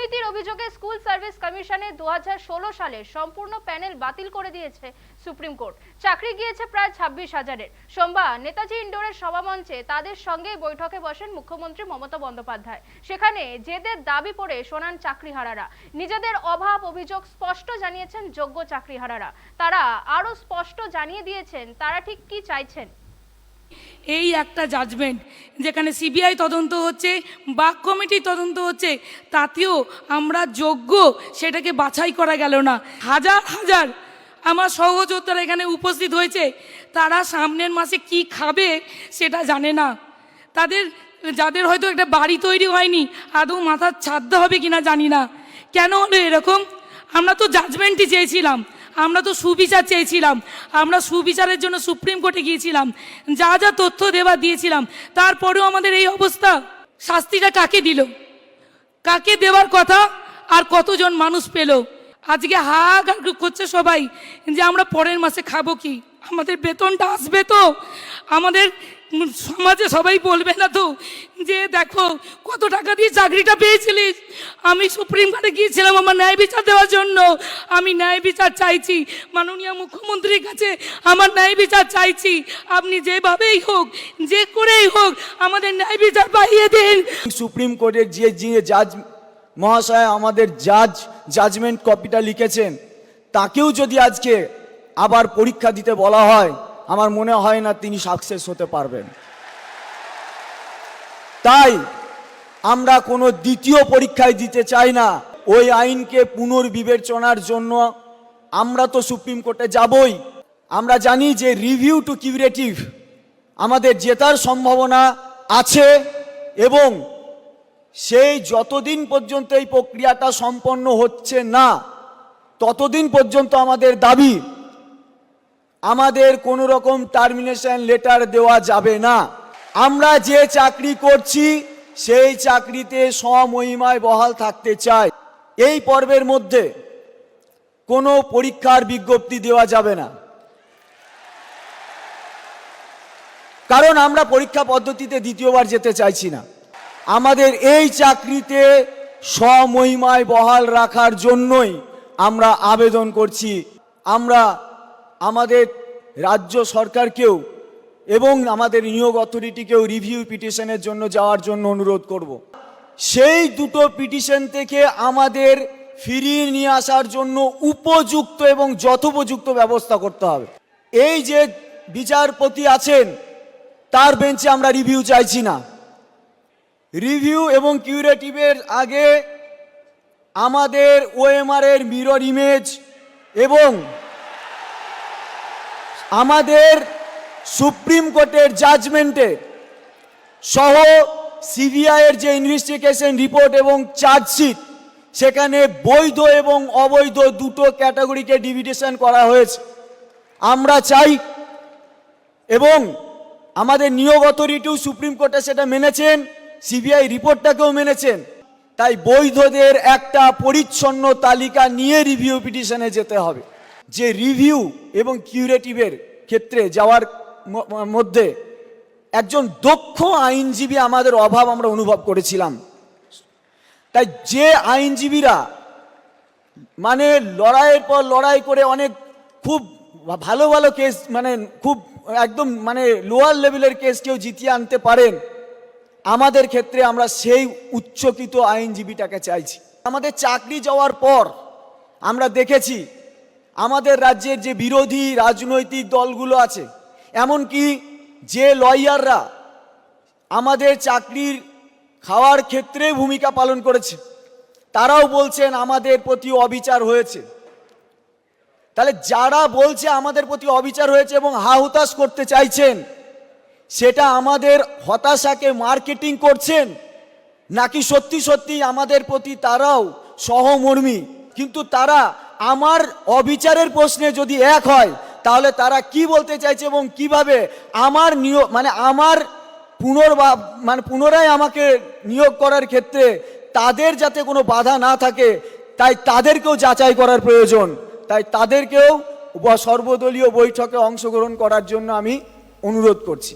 দুর্নীতির অভিযোগে school service কমিশনে দু সালের সম্পূর্ণ প্যানেল বাতিল করে দিয়েছে সুপ্রিম কোর্ট। চাকরি গিয়েছে প্রায় ছাব্বিশ হাজারের। সোমবার নেতাজি ইন্ডোরের সভামঞ্চে তাদের সঙ্গে বৈঠকে বসেন মুখ্যমন্ত্রী মমতা বন্দ্যোপাধ্যায়। সেখানে জেদের দাবি পড়ে শোনান চাকরিহারারা। নিজেদের অভাব অভিযোগ স্পষ্ট জানিয়েছেন যোগ্য চাকরিহারারা। তারা আরও স্পষ্ট জানিয়ে দিয়েছেন তারা ঠিক কি চাইছেন। এই একটা জাজমেন্ট যেখানে সিবিআই তদন্ত হচ্ছে বাক কমিটি তদন্ত হচ্ছে, তাতেও আমরা যোগ্য, সেটাকে বাছাই করা গেল না। হাজার হাজার আমার সহযোদ্ধারা এখানে উপস্থিত হয়েছে, তারা সামনের মাসে কি খাবে সেটা জানে না। তাদের, যাদের হয়তো একটা বাড়ি তৈরি হয়নি, আদৌ মাথার ছাদ্য হবে কিনা জানি না। কেন হলো এরকম? আমরা তো জাজমেন্টই চেয়েছিলাম। আমরা তো সুবিচার চেয়েছিলাম। আমরা সুবিচারের জন্য সুপ্রিম কোর্টে গিয়েছিলাম। যা যা তথ্য দেওয়া দিয়েছিলাম, তারপরেও আমাদের এই অবস্থা শাস্তিটা কাকে দিল? কাকে দেওয়ার কথা? আর কতজন মানুষ পেল? আজকে হাহাকার করছে সবাই যে আমরা পরের মাসে খাব কি? আমাদের বেতনটা আসবে তো? আমাদের সমাজে সবাই বলবে না তো যে দেখো, কত টাকা দিয়ে চাকরিটা পেয়েছিলিস? আমি সুপ্রিম কোর্টে গিয়েছিলাম আমার ন্যায় বিচার দেওয়ার জন্য। আমি ন্যায় বিচার চাইছি। মাননীয় মুখ্যমন্ত্রীর কাছে আমার ন্যায় বিচার চাইছি। আপনি যেভাবেই হোক, যে করেই হোক, আমাদের ন্যায় বিচার পাইয়ে দিন। সুপ্রিম কোর্টের যে যে জাজ মহাশয়, আমাদের জাজ জাজমেন্ট কপিটা লিখেছেন, তাকেও যদি আজকে আবার পরীক্ষা দিতে বলা হয় আমার মনে হয় না তিনি সাকসেস হতে পারবেন। তাই আমরা কোনো দ্বিতীয় পরীক্ষায় দিতে চাই না। ওই আইনকে পুনর্বিবেচনার জন্য আমরা তো সুপ্রিম কোর্টে যাবই। আমরা জানি যে রিভিউ টু কিউরেটিভ আমাদের জেতার সম্ভাবনা আছে এবং সেই যতদিন পর্যন্ত এই প্রক্রিয়াটা সম্পন্ন হচ্ছে না, ততদিন পর্যন্ত আমাদের দাবি আমাদের কোনো রকম টার্মিনেশন লেটার দেওয়া যাবে না। আমরা যে চাকরি করছি, সেই চাকরিতে স্বমহিমায় বহাল থাকতে চাই। এই পর্বের মধ্যে কোনো পরীক্ষার বিজ্ঞপ্তি দেওয়া যাবে না। কারণ আমরা পরীক্ষা পদ্ধতিতে দ্বিতীয়বার যেতে চাইছি না। আমাদের এই চাকরিতে স্বমহিমায় বহাল রাখার জন্যই আমরা আবেদন করছি। আমরা আমাদের রাজ্য সরকারকেও এবং আমাদের নিয়োগ অথরিটিকেও রিভিউ পিটিশনের জন্য যাওয়ার জন্য অনুরোধ করব। সেই দুটো পিটিশন থেকে আমাদের ফিরিয়ে নিয়ে আসার জন্য উপযুক্ত এবং যথোপযুক্ত ব্যবস্থা করতে হবে এই যে বিচারপতি আছেন, তার বেঞ্চে আমরা রিভিউ চাইছি না রিভিউ এবং কিউরেটিভের আগে আমাদের ওএমআর এর মিরর ইমেজ এবং আমাদের সুপ্রিম কোর্টের জাজমেন্টে সহ সিবিআই এর যে ইনভেস্টিগেশন রিপোর্ট এবং চার্জশিট সেখানে বৈধ এবং অবৈধ দুটো ক্যাটাগরিকে ডিভিডেশন করা হয়েছে। আমরা চাই এবং আমাদের নিয়োগ অথরিটিও সুপ্রিম কোর্টে সেটা মেনেছেন সিবিআই রিপোর্টটাকেও মেনেছেন। তাই বৈধদের একটা পরিচ্ছন্ন তালিকা নিয়ে রিভিউ পিটিশনে যেতে হবে। যে রিভিউ এবং কিউরেটিভের ক্ষেত্রে যাওয়ার মধ্যে একজন দক্ষ আইনজীবী আমাদের অভাব আমরা অনুভব করেছিলাম। তাই যে আইনজীবীরা মানে লড়াইয়ের পর লড়াই করে অনেক খুব ভালো ভালো কেস মানে খুব একদম মানে লোয়ার লেভেলের কেস কেউ জিতিয়ে আনতে পারেন, আমাদের ক্ষেত্রে আমরা সেই উচ্চকিত আইনজীবীটাকে চাইছি। আমাদের চাকরি যাওয়ার পর আমরা দেখেছি আমাদের রাজ্যের যে বিরোধী রাজনৈতিক দলগুলো আছে, এমনকি যে লয়াররা আমাদের চাকরির খাওয়ার ক্ষেত্রে ভূমিকা পালন করেছে, তারাও বলছেন আমাদের প্রতি অবিচার হয়েছে। তাহলে যারা বলছে আমাদের প্রতি অবিচার হয়েছে এবং হা হাহুতাশ করতে চাইছেন, সেটা আমাদের হতাশাকে মার্কেটিং করছেন, নাকি সত্যি সত্যি আমাদের প্রতি তারাও সহমর্মী? কিন্তু তারা আমার অবিচারের প্রশ্নে যদি এক হয়, তাহলে তারা কি বলতে চাইছে এবং কীভাবে আমার নিয়োগ মানে আমার পুনর্বা মানে পুনরায় আমাকে নিয়োগ করার ক্ষেত্রে তাদের যাতে কোনো বাধা না থাকে, তাই তাদেরকেও যাচাই করার প্রয়োজন। তাই তাদেরকেও সর্বদলীয় বৈঠকে অংশগ্রহণ করার জন্য আমি অনুরোধ করছি।